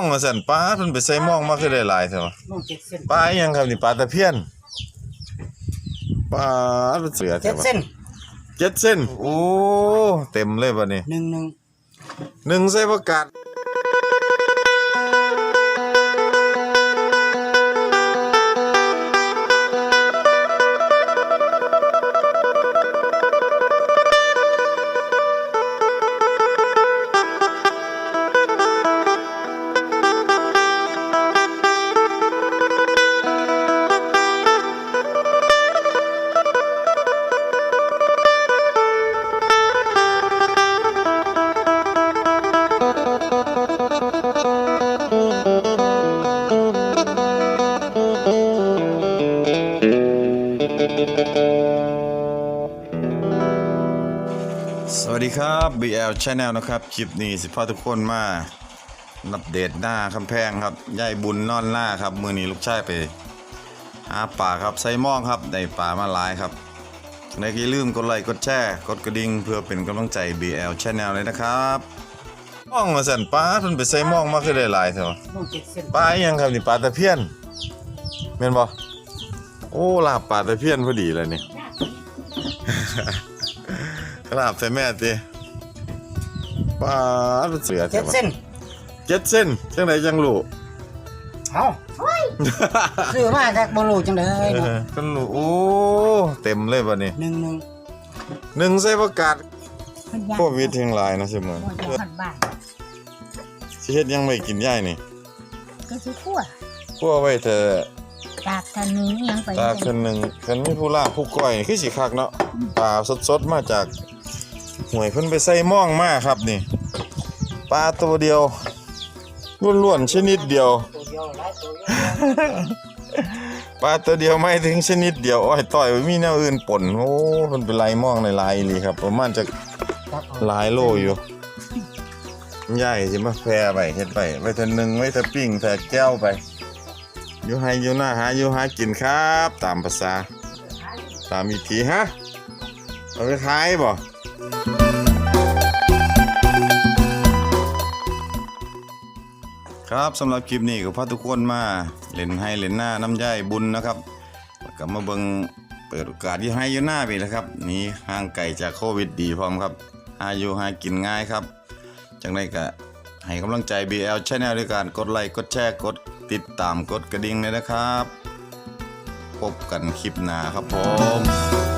องว่าซั่นปลาเพิ่นไปใส่หม่องมาคือได้หลายแท้วะม่วงเจ็ดเส้นปลาอีหยังครับนี่ปลาตะเพียนปลาเสือเจ็แท้ดวะเส้นเจ็ดเส้นโอ้เต็มเลยบัดนี้หนึ่งหนึ่งหนึ่งใส่ประกาศ สวัสดีครับ BL Channel นะครับคลิปนี้สิพาทุกคนมาอัปเดตหน้าคำแพงครับยายบุญนอนล่าครับ มือนี้ลูกชายไปหาป่าครับไซมองครับได้ป่ามาหลายครับในอย่าลืมกดไลค์กดแชร์กดกระดิ่งเพื่อเป็นกำลังใจ BL Channel เลยนะครับมองมาสั่นปลาเพิ่นไปใส่มองมาคือได้หลายแท้วะม่วงเจ็ดเส้นปลาอีหยังครับนี่ปลาตะเพียนแม่นบ่ โอ้ลาบปลาตะเพียนพอดีเลยนี่ ลาบใส่แม่ติปลาเสือเจ็ดเส้นเจ็ดเส้นจังไดจังรู้เอาซื้อมาจากบรูจังเลยเออกันรู้โอ้เต็มเลยบัดนี้หนึ่งหนึ่งหนึ่งใส่ประกาศมันยากโควิดแห่งหลายนะสิมื้อมันยากขันบ้านสิเฮ็ดหยังไม่กินย่ายนี่ก็สิคั่วพวกไว้เถอะ ตากทะนึงอิหยังไปตาคนหนึงคันมีผู้ล่าผู้ก้อยนี่คือสิคักเนาะปลาสดๆมาจากห้วยเพิ่นไปใส่หม่องมาครับนี่ปลาตัวเดียวล้วนๆชนิดเดียวตัวเดียวหลายตัวเดียว ปลาตัวเดียวไม่ถึงชนิดเดียวอ้อยต่อยไม่มีแนวอื่นป่นโอ้มันเป็นลายม่องในลายอีหลีครับ ประมาณจะครับผมหลายโลอยู่ใหญ่สิมาแพร่ไปเฮ็ดไปไว้เทานึงไว้เทาปิ้งเทาแก้วไป อยู่ให้อยู่หน้าหาอยู่หากินครับ ตามภาษา ตามวิธีฮะเอาไปขายบ่ครับสำหรับคลิปนี้ก็พาทุกคนมาเล่นให้เล่นหน้าน้ำย่ายบุญนะครับแล้วก็มาเบิงเปิดโอกาสที่ให้อยู่หน้าไปแล้วครับ นี่ห่างไกลจากโควิดดีพร้อมครับหายู่หากินง่ายครับ จังได้ก็ให้กำลังใจ BL Channel ด้วยการกดไลค์กดแชร์กด ติดตามกดกระดิ่งเลยนะครับ พบกันคลิปหน้าครับผม